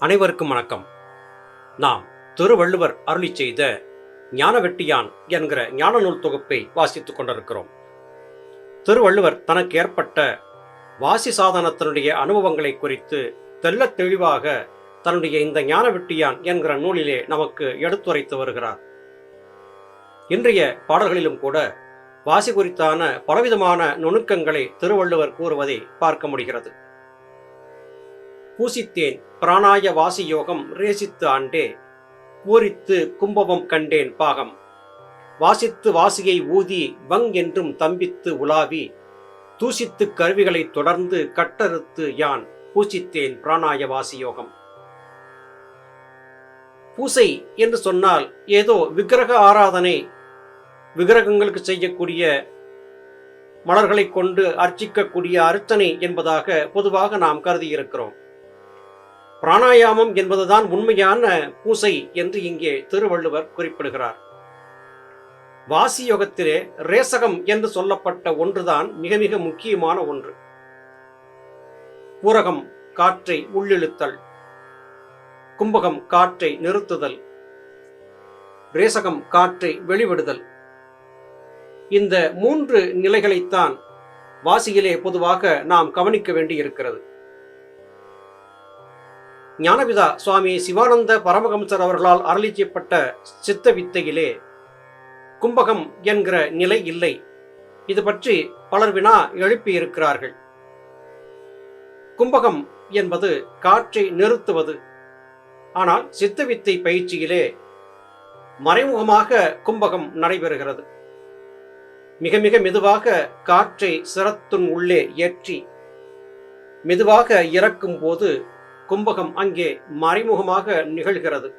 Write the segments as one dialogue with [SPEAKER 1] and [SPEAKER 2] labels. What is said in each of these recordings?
[SPEAKER 1] அனைவருக்கும் வணக்கம். நாம் திருவள்ளுவர் அருளி செய்த ஞானவெட்டியான் என்கிற ஞான நூல் தொகுப்பை வாசித்துக் கொண்டிருக்கிறோம். திருவள்ளுவர் தனக்கு ஏற்பட்ட வாசி சாதனத்தினுடைய அனுபவங்களை குறித்து தெள்ளத் தெளிவாக தன்னுடைய இந்த ஞானவெட்டியான் என்கிற நூலிலே நமக்கு எடுத்துரைத்து வருகிறார். இன்றைய பாடல்களிலும் கூட வாசி குறித்தான பலவிதமான நுணுக்கங்களை திருவள்ளுவர் கூறுவதை பார்க்க முடிகிறது. பூசித்தேன் பிராணாய வாசி யோகம் ரேசித்து ஆண்டே பூரித்து கும்பவம் கண்டேன் பாகம். வாசித்து வாசியை ஊதி வங் என்றும் தம்பித்து உலாவி தூசித்து கருவிகளை தொடர்ந்து கட்டறுத்து யான் பூசித்தேன் பிராணாய வாசி யோகம் பூசை என்று சொன்னால் ஏதோ விக்கிரக ஆராதனை விக்கிரகங்களுக்கு செய்யக்கூடிய மலர்களை கொண்டு அர்ச்சிக்கக்கூடிய அர்ச்சனை என்பதாக பொதுவாக நாம் கருதியிருக்கிறோம். பிராணாயாமம் என்பதுதான் உண்மையான பூசை என்று இங்கே திருவள்ளுவர் குறிப்பிடுகிறார். வாசி யோகத்திலே ரேசகம் என்று சொல்லப்பட்ட ஒன்றுதான் மிக மிக முக்கியமான ஒன்று. பூரகம் காற்றை உள்ளிழுத்தல். கும்பகம் காற்றை நிறுத்துதல். ரேசகம் காற்றை வெளிவிடுதல். இந்த மூன்று நிலைகளைத்தான் வாசியிலே பொதுவாக நாம் கவனிக்க வேண்டி இருக்கிறது ஞானபிதா சுவாமி சிவானந்த பரமஹம்சர் அவர்களால் அருளி செய்யப்பட்ட சித்த வித்தையிலே கும்பகம் என்கிற நிலை இல்லை. இது பற்றி பலர் வினா எழுப்பியிருக்கிறார்கள். கும்பகம் என்பது காற்றை நிறுத்துவது. ஆனால் சித்த வித்தை பயிற்சியிலே மறைமுகமாக கும்பகம் நடைபெறுகிறது. மிக மிக மெதுவாக காற்றை சிரத்தின் உள்ளே ஏற்றி மெதுவாக இறக்கும் போது கும்பகம் அங்கே மறைமுகமாக நிகழ்கிறது.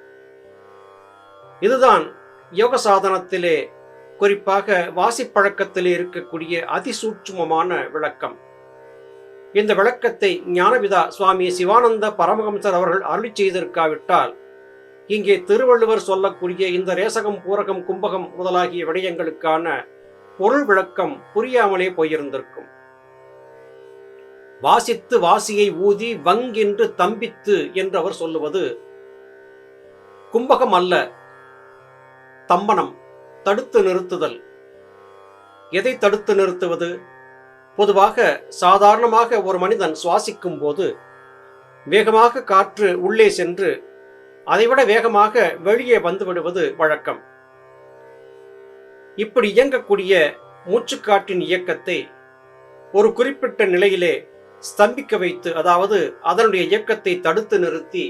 [SPEAKER 1] இதுதான் யோக சாதனத்திலே குறிப்பாக வாசிப்பழக்கத்திலே இருக்கக்கூடிய அதிசூட்சுமமான விளக்கம். இந்த விளக்கத்தை ஞானபிதா சுவாமி சிவானந்த பரமஹம்சர் அவர்கள் அருளி செய்திருக்காவிட்டால் இங்கே திருவள்ளுவர் சொல்லக்கூடிய இந்த ரேசகம் பூரகம் கும்பகம் முதலாகிய விடயங்களுக்கான பொருள் விளக்கம் புரியாமலே போயிருந்திருக்கும். வாசித்து வாசியை ஊதி வங்கென்று தம்பித்து என்று அவர் சொல்லுவது கும்பகம் அல்ல தம்பனம் தடுத்து நிறுத்துதல். எதை தடுத்து நிறுத்துவது? பொதுவாக சாதாரணமாக ஒரு மனிதன் சுவாசிக்கும் போது வேகமாக காற்று உள்ளே சென்று அதைவிட வேகமாக வெளியே வந்துவிடுவது வழக்கம். இப்படி இயங்கக்கூடிய மூச்சுக்காற்றின் இயக்கத்தை ஒரு குறிப்பிட்ட நிலையிலே ஸ்தம்பிக்க வைத்து அதாவது அதனுடைய இயக்கத்தை தடுத்து நிறுத்தி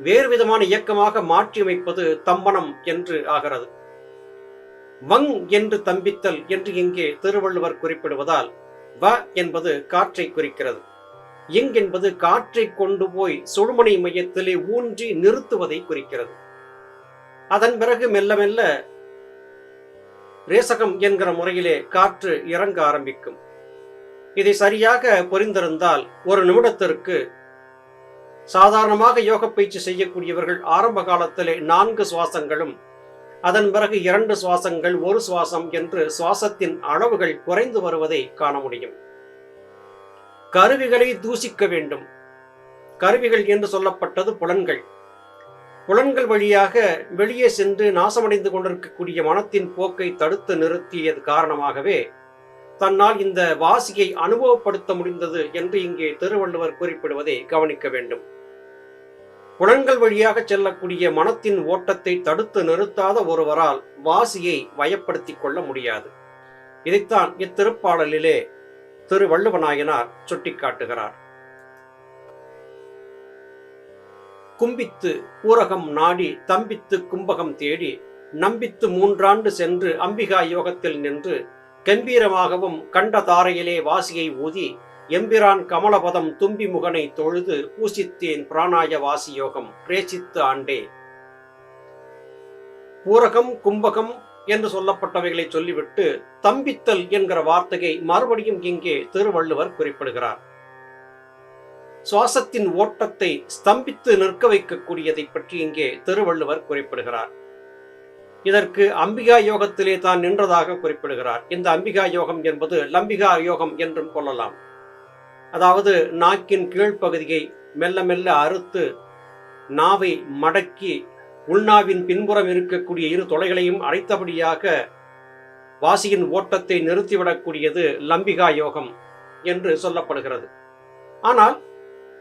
[SPEAKER 1] வேறு விதமான இயக்கமாக மாற்றியமைப்பது தம்பனம் என்று ஆகிறது. வங் என்று தம்பித்தல் என்று இங்கே திருவள்ளுவர் குறிப்பிடுவதால் வ என்பது காற்றை குறிக்கிறது. இங் என்பது காற்றை கொண்டு போய் சுழுமணி மையத்திலே ஊன்றி நிறுத்துவதை குறிக்கிறது. அதன் பிறகு மெல்ல மெல்ல ரேசகம் என்கிற முறையிலே காற்று இறங்க ஆரம்பிக்கும். இதை சரியாக புரிந்திருந்தால் ஒரு நிமிடத்திற்கு சாதாரணமாக யோக பயிற்சி செய்யக்கூடியவர்கள் ஆரம்ப காலத்திலே நான்கு சுவாசங்களும் அதன் பிறகு இரண்டு சுவாசங்கள் ஒரு சுவாசம் என்று சுவாசத்தின் அளவுகள் குறைந்து வருவதை காண முடியும். கருவிகளை தூசிக்க வேண்டும். கருவிகள் என்று சொல்லப்பட்டது புலன்கள். புலன்கள் வழியாக வெளியே சென்று நாசமடைந்து கொண்டிருக்கக்கூடிய மனத்தின் போக்கை தடுத்து நிறுத்தியது காரணமாகவே தன்னால் இந்த வாசியை அனுபவப்படுத்த முடிந்தது என்று இங்கே திருவள்ளுவர் குறிப்பிடுவதை கவனிக்க வேண்டும். புலன்கள் வழியாக செல்லக்கூடிய மனத்தின் ஓட்டத்தை தடுத்து நிறுத்தாத ஒருவரால் வாசியை வயப்படுத்திக் கொள்ள முடியாது. இதைத்தான் இத்திருப்பாடலிலே திரு வள்ளுவநாயனார் சுட்டிக்காட்டுகிறார். கும்பித்து ஊரகம் நாடி தம்பித்து கும்பகம் தேடி நம்பித்து மூன்றாண்டு சென்று அம்பிகா யோகத்தில் நின்று கம்பீரமாகவும் கண்ட தாரையிலே வாசியை ஊதி எம்பிரான் கமலபதம் தும்பி முகனை தொழுது பூசித்தேன் பிராணாய வாசியோகம் பிரேசித்து ஆண்டே. பூரகம் கும்பகம் என்று சொல்லப்பட்டவைகளை சொல்லிவிட்டு தம்பித்தல் என்கிற வார்த்தையை மறுபடியும் இங்கே திருவள்ளுவர் குறிப்பிடுகிறார். சுவாசத்தின் ஓட்டத்தை ஸ்தம்பித்து நிற்க வைக்கக்கூடியதை பற்றி இங்கே திருவள்ளுவர் குறிப்பிடுகிறார். இதற்கு அம்பிகா யோகத்திலே தான் நின்றதாக குறிப்பிடுகிறார். இந்த அம்பிகா யோகம் என்பது லம்பிகா யோகம் என்றும் கொள்ளலாம். அதாவது நாக்கின் கீழ்ப்பகுதியை மெல்ல மெல்ல அறுத்து நாவை மடக்கி உள்நாவின் பின்புறம் இருக்கக்கூடிய இரு தொலைகளையும் அடைத்தபடியாக வாசியின் ஓட்டத்தை நிறுத்திவிடக்கூடியது லம்பிகா யோகம் என்று சொல்லப்படுகிறது. ஆனால்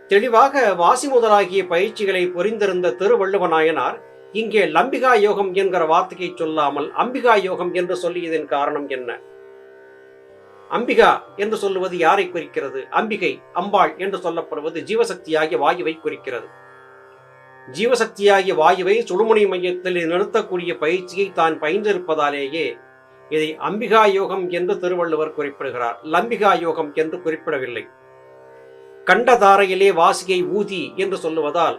[SPEAKER 1] தெளிவாக வாசி முதலாகிய பயிற்சிகளை புரிந்திருந்த திருவள்ளுவநாயனார் இங்கே லம்பிகா யோகம் என்கிற வார்த்தையை சொல்லாமல் அம்பிகா யோகம் என்று சொல்லியதன் காரணம் என்ன? அம்பிகா என்று சொல்லுவது யாரை குறிக்கிறது? அம்பிகை அம்பாள் என்று சொல்லப்படுவது ஜீவசக்தியாகிய வாயுவை குறிக்கிறது. ஜீவசக்தியாகிய வாயுவை சுழுமுனை மையத்தில் நிறுத்தக்கூடிய பயிற்சியை தான் பயின்றிருப்பதாலேயே இதை அம்பிகா யோகம் என்று திருவள்ளுவர் குறிப்பிடுகிறார். லம்பிகா யோகம் என்று குறிப்பிடவில்லை. கண்டதாரையிலே வாசியை ஊதி என்று சொல்லுவதால்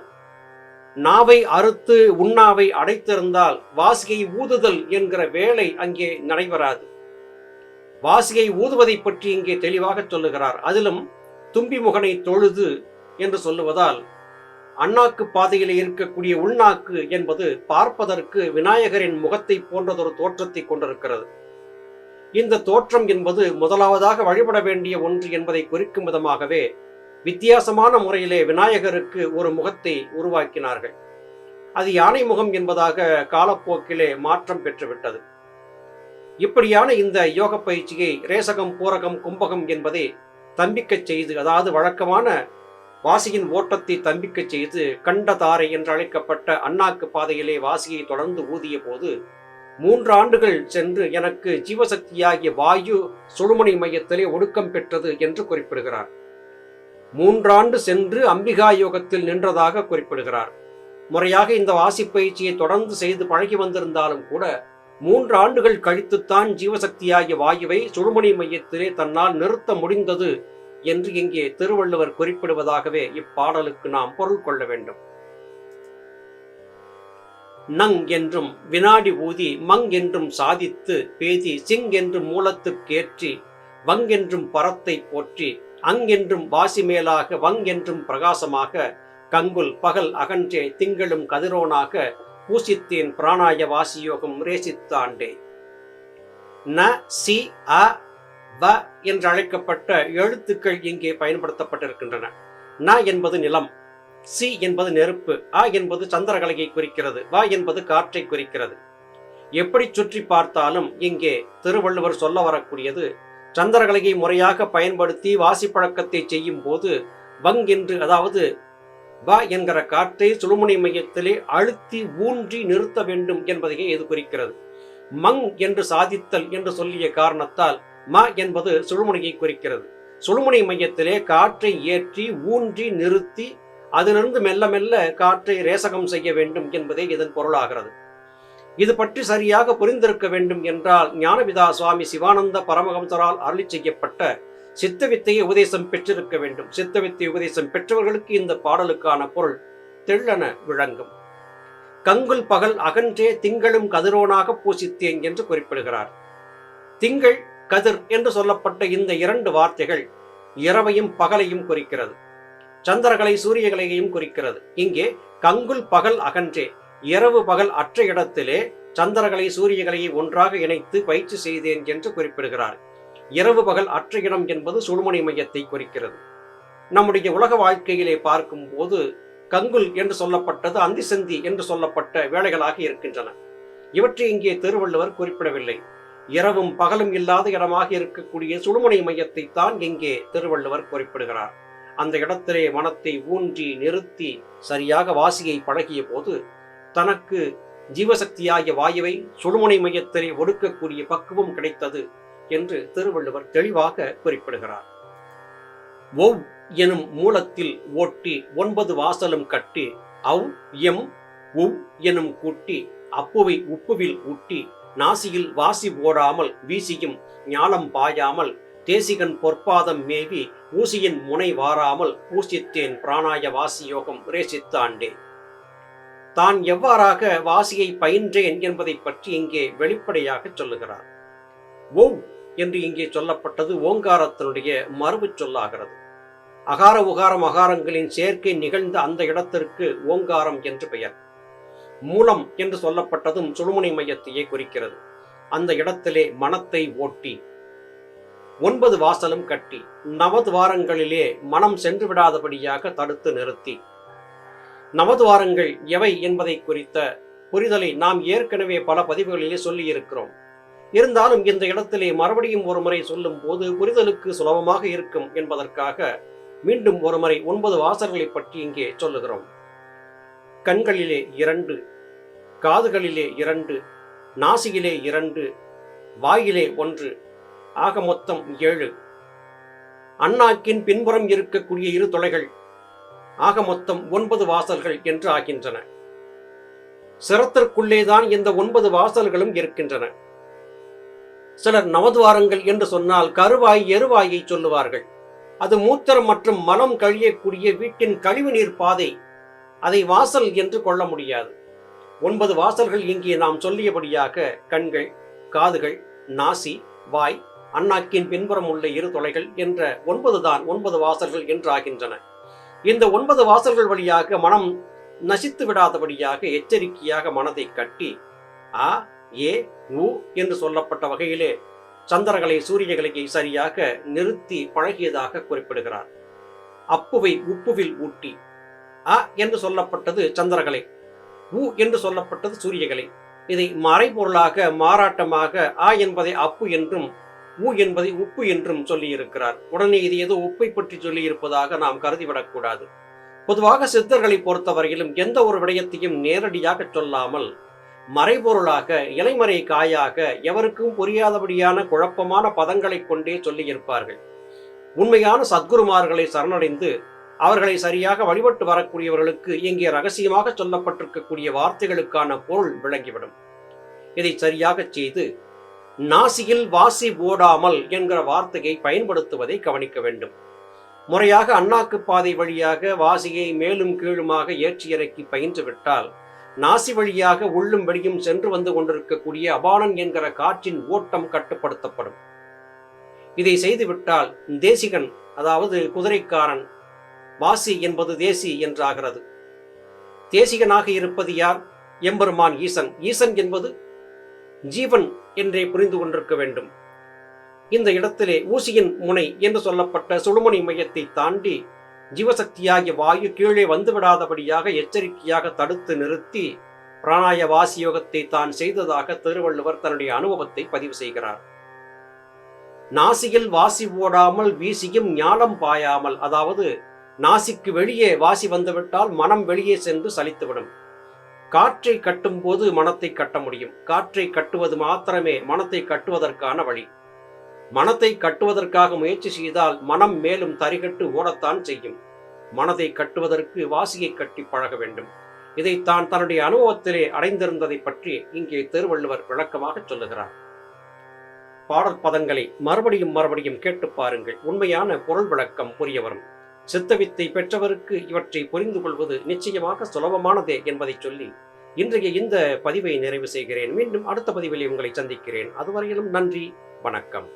[SPEAKER 1] நாவை அறுத்து உண்ணாவை அடைத்திருந்தால் வாசியை ஊதுதல் என்கிற வேலை அங்கே நடைபெறாது. வாசியை ஊதுவதை பற்றி இங்கே தெளிவாக சொல்லுகிறார். அதிலும் தும்பி முகனை தொழுது என்று சொல்லுவதால் அண்ணாக்கு பாதையில் இருக்கக்கூடிய உள்நாக்கு என்பது பார்ப்பதற்கு விநாயகரின் முகத்தை போன்றதொரு தோற்றத்தை கொண்டிருக்கிறது. இந்த தோற்றம் என்பது முதலாவதாக வழிபட வேண்டிய ஒன்று என்பதை குறிக்கும் விதமாகவே வித்தியாசமான முறையிலே விநாயகருக்கு ஒரு முகத்தை உருவாக்கினார்கள். அது யானை முகம் என்பதாக காலப்போக்கிலே மாற்றம் பெற்றுவிட்டது. இப்படியான இந்த யோக பயிற்சியை ரேசகம் பூரகம் கும்பகம் என்பதை தம்பிக்கச் செய்து அதாவது வழக்கமான வாசியின் ஓட்டத்தை தம்பிக்கச் செய்து கண்டதாரை என்று அழைக்கப்பட்ட அண்ணாக்கு பாதையிலே வாசியை தொடர்ந்து ஊதிய போது மூன்று ஆண்டுகள் சென்று எனக்கு ஜீவசக்தியாகிய வாயு சுழுமணி மையத்திலே ஒடுக்கம் பெற்றது என்று குறிப்பிடுகிறார். மூன்றாண்டு சென்று அம்பிகா யோகத்தில் நின்றதாக குறிப்பிடுகிறார். முறையாக இந்த வாசி பயிற்சியை தொடர்ந்து செய்து பழகி வந்திருந்தாலும் கூட மூன்று ஆண்டுகள் கழித்துத்தான் ஜீவசக்தியாகிய வாயுவை சுழுமணி மையத்திலே தன்னால் நிறுத்த முடிந்தது என்று இங்கே திருவள்ளுவர் குறிப்பிடுவதாகவே இப்பாடலுக்கு நாம் பொருள் கொள்ள வேண்டும். நங் என்றும் வினாடி ஊதி மங் என்றும் சாதித்து பேதி சிங் என்றும் மூலத்துக்கேற்றி வங் என்றும் பரத்தை போற்றி அங்கென்றும் வாசி மேலாக வங் என்றும் பிரகாசமாக கங்குல் பகல் அகன்றே திங்களும் கதிரோனாக பூசித்தேன் பிராணாய வாசியோகம் ரேசித்தாண்டே. ந சி அ வ என்று அழைக்கப்பட்ட எழுத்துக்கள் இங்கே பயன்படுத்தப்பட்டிருக்கின்றன. ந என்பது நிலம் சி என்பது நெருப்பு அ என்பது சந்திரகலையை குறிக்கிறது வ என்பது காற்றை குறிக்கிறது. எப்படி சுற்றி பார்த்தாலும் இங்கே திருவள்ளுவர் சொல்ல வரக்கூடியது சந்திரகலையை முறையாக பயன்படுத்தி வாசிப்பழக்கத்தை செய்யும் போது வங் என்று அதாவது வ என்கிற காற்றை சுழுமுனை மையத்திலே அழுத்தி ஊன்றி நிறுத்த வேண்டும் என்பதையே இது குறிக்கிறது. மங் என்று சாதித்தல் என்று சொல்லிய காரணத்தால் ம என்பது சுழுமுனையை குறிக்கிறது. சுழுமுனை மையத்திலே காற்றை ஏற்றி ஊன்றி நிறுத்தி அதிலிருந்து மெல்ல மெல்ல காற்றை ரேசகம் செய்ய வேண்டும் என்பதே இதன் பொருளாகிறது. இது பற்றி சரியாக புரிந்திருக்க வேண்டும் என்றால் ஞானபிதா சுவாமி சிவானந்த பரமஹம்சரால் அருளி செய்யப்பட்ட சித்தவித்தையை உபதேசம் பெற்றிருக்க வேண்டும். சித்தவித்தை உபதேசம் பெற்றவர்களுக்கு இந்த பாடலுக்கான பொருள் தெள்ளன விளங்கும். கங்குல் பகல் அகன்றே திங்களும் கதிரோனாக பூசித்தேன் என்று குறிப்பிடுகிறார். திங்கள் கதிர் என்று சொல்லப்பட்ட இந்த இரண்டு வார்த்தைகள் இரவையும் பகலையும் குறிக்கிறது. சந்திரகலை சூரியகலையையும் குறிக்கிறது. இங்கே கங்குல் பகல் அகன்றே இரவு பகல் அற்ற இடத்திலே சந்திரகலை சூரியகலையை ஒன்றாக இணைத்து பயிற்சி செய்தேன் என்று குறிப்பிடுகிறார். இரவு பகல் அற்ற இடம் என்பது சுழுமணி மையத்தை குறிக்கிறது. நம்முடைய உலக வாழ்க்கையிலே பார்க்கும் போது கங்குல் என்று சொல்லப்பட்டது அந்திசந்தி என்று சொல்லப்பட்ட வேலைகளாக இருக்கின்றன. இவற்றை இங்கே திருவள்ளுவர் குறிப்பிடவில்லை. இரவும் பகலும் இல்லாத இடமாக இருக்கக்கூடிய சுழுமணி மையத்தை தான் இங்கே திருவள்ளுவர் குறிப்பிடுகிறார். அந்த இடத்திலே மனத்தை ஊன்றி நிறுத்தி சரியாக வாசியை பழகிய போது தனக்கு ஜீவசக்தியாகிய வாயுவை சுடுமுனை மையத்திலே ஒடுக்கக்கூடிய பக்குவம் கிடைத்தது என்று திருவள்ளுவர் தெளிவாக குறிப்பிடுகிறார். ஒவ் எனும் மூலத்தில் ஓட்டி ஒன்பது வாசலும் கட்டி அவ் எம் உவ் எனும் கூட்டி அப்புவை உப்புவில் ஊட்டி நாசியில் வாசி ஓடாமல் வீசியும் ஞாலம் பாயாமல் தேசிகன் பொற்பாதம் மேவி ஊசியின் முனை வாராமல் பூசித்தேன் பிராணாய வாசி யோகம் ரேசித்தாண்டே. தான் எவ்வாறாக வாசியை பயின்றேன் என்பதை பற்றி இங்கே வெளிப்படையாக சொல்லுகிறார். ஓ என்று இங்கே சொல்லப்பட்டது ஓங்காரத்தினுடைய மரபு சொல்லாகிறது. அகார உகாரம் அகாரங்களின் சேர்க்கை நிகழ்ந்த அந்த இடத்திற்கு ஓங்காரம் என்று பெயர். மூலம் என்று சொல்லப்பட்டதும் சுழுமுனை மையத்தையே குறிக்கிறது. அந்த இடத்திலே மனத்தை ஓட்டி ஒன்பது வாசலும் கட்டி நவதுவாரங்களிலே மனம் சென்று விடாதபடியாக தடுத்து நிறுத்தி நவதுவாரங்கள் எவை என்பதை குறித்த புரிதலை நாம் ஏற்கனவே பல பதிவுகளிலே சொல்லியிருக்கிறோம். இருந்தாலும் இந்த இடத்திலே மறுபடியும் ஒரு முறை சொல்லும் போது புரிதலுக்கு சுலபமாக இருக்கும் என்பதற்காக மீண்டும் ஒருமுறை ஒன்பது வாசல்களை பற்றி இங்கே சொல்லுகிறோம். கண்களிலே இரண்டு காதுகளிலே இரண்டு நாசியிலே இரண்டு வாயிலே ஒன்று ஆக மொத்தம் ஏழு. அண்ணாக்கின் பின்புறம் இருக்கக்கூடிய இரு தொலைகள் ஆக மொத்தம் ஒன்பது வாசல்கள் என்று ஆகின்றன. சிரத்திற்குள்ளேதான் இந்த ஒன்பது வாசல்களும் இருக்கின்றன. சிலர் நவதுவாரங்கள் என்று சொன்னால் கருவாய் எருவாயை சொல்லுவார்கள். அது மூத்திரம் மற்றும் மலம் கழியக்கூடிய வீட்டின் கழிவுநீர் பாதை. அதை வாசல் என்று கொள்ள முடியாது. ஒன்பது வாசல்கள் இங்கே நாம் சொல்லியபடியாக கண்கள் காதுகள் நாசி வாய் அண்ணாக்கின் பின்புறம் உள்ள இரு தொலைகள் என்ற ஒன்பது தான் ஒன்பது வாசல்கள் என்றாகின்றன இந்த ஒன்பது வாசல்கள் வழியாக மனம் நசித்து விடாதபடியாக எச்சரிக்கையாக மனதை கட்டி ஆ ஏ உ என்று சொல்லப்பட்ட வகையிலே சந்திரகலை சூரியகலையை சரியாக நிறுத்தி பழகியதாக குறிப்பிடுகிறார். அப்புவை உப்புவில் ஊட்டி அ என்று சொல்லப்பட்டது சந்திரகலை உ என்று சொல்லப்பட்டது சூரியகலை இதை மறைபொருளாக மாறாட்டமாக ஆ என்பதை அப்பு என்றும் உ என்பதை உப்பு என்றும் சொல்லியிருக்கிறார். உடனே இது ஏதோ உப்பை பற்றி சொல்லியிருப்பதாக நாம் கருதிவிடக்கூடாது. பொதுவாக சித்தர்களை பொறுத்தவரையிலும் எந்த ஒரு விடயத்தையும் நேரடியாக சொல்லாமல் மறைபொருளாக இலைமறை காயாக எவருக்கும் புரியாதபடியான குழப்பமான பதங்களை கொண்டே சொல்லியிருப்பார்கள். உண்மையான சத்குருமார்களை சரணடைந்து அவர்களை சரியாக வழிபட்டு வரக்கூடியவர்களுக்கு இங்கே ரகசியமாக சொல்லப்பட்டிருக்கக்கூடிய வார்த்தைகளுக்கான பொருள் விளங்கிவிடும். இதை சரியாக செய்து நாசியில் வாசி ஓடாமல் என்கிற வார்த்தையை பயன்படுத்துவதை கவனிக்க வேண்டும். முறையாக அண்ணாக்கு பாதை வழியாக வாசியை மேலும் கீழுமாக ஏற்றி இறக்கி பயின்றுவிட்டால் நாசி வழியாக உள்ளும் வெளியும் சென்று வந்து கொண்டிருக்கக்கூடிய அபானன் என்கிற காற்றின் ஓட்டம் கட்டுப்படுத்தப்படும். இதை செய்துவிட்டால் தேசிகன் அதாவது குதிரைக்காரன் வாசி என்பது தேசி என்றாகிறது. தேசிகனாக இருப்பது யார்? எம்பெருமான் ஈசன். ஈசன் என்பது ஜீவன் என்றே புரிந்து கொண்டிருக்க வேண்டும். இந்த இடத்திலே ஊசியின் முனை என்று சொல்லப்பட்ட சுடுமணி மையத்தை தாண்டி ஜீவசக்தியாகிய வாயு கீழே வந்துவிடாதபடியாக எச்சரிக்கையாக தடுத்து நிறுத்தி பிராணாய வாசி யோகத்தை தான் செய்ததாக திருவள்ளுவர் தன்னுடைய அனுபவத்தை பதிவு செய்கிறார். நாசியில் வாசி ஓடாமல் வீசியும் ஞானம் பாயாமல் அதாவது நாசிக்கு வெளியே வாசி வந்துவிட்டால் மனம் வெளியே சென்று சலித்துவிடும். காற்றை கட்டும் போது மனத்தை கட்ட முடியும். காற்றை கட்டுவது மாத்திரமே மனத்தை கட்டுவதற்கான வழி. மனத்தை கட்டுவதற்காக முயற்சி செய்தால் மனம் மேலும் தரிகட்டு ஓடத்தான் செய்யும். மனதை கட்டுவதற்கு வாசியை கட்டி பழக வேண்டும். இதை தான் தன்னுடைய அனுபவத்திலே அடைந்திருந்ததை பற்றி இங்கே திருவள்ளுவர் விளக்கமாக சொல்லுகிறார். பாடற்பதங்களை மறுபடியும் மறுபடியும் கேட்டு பாருங்கள். உண்மையான பொருள் விளக்கம் புரிய வரும். சித்தவித்தை பெற்றவருக்கு இவற்றை புரிந்து கொள்வது நிச்சயமாக சுலபமானதே என்பதை சொல்லி இன்றைய இந்த பதிவை நிறைவு செய்கிறேன். மீண்டும் அடுத்த பதிவில் உங்களை சந்திக்கிறேன். அதுவரையிலும் நன்றி வணக்கம்.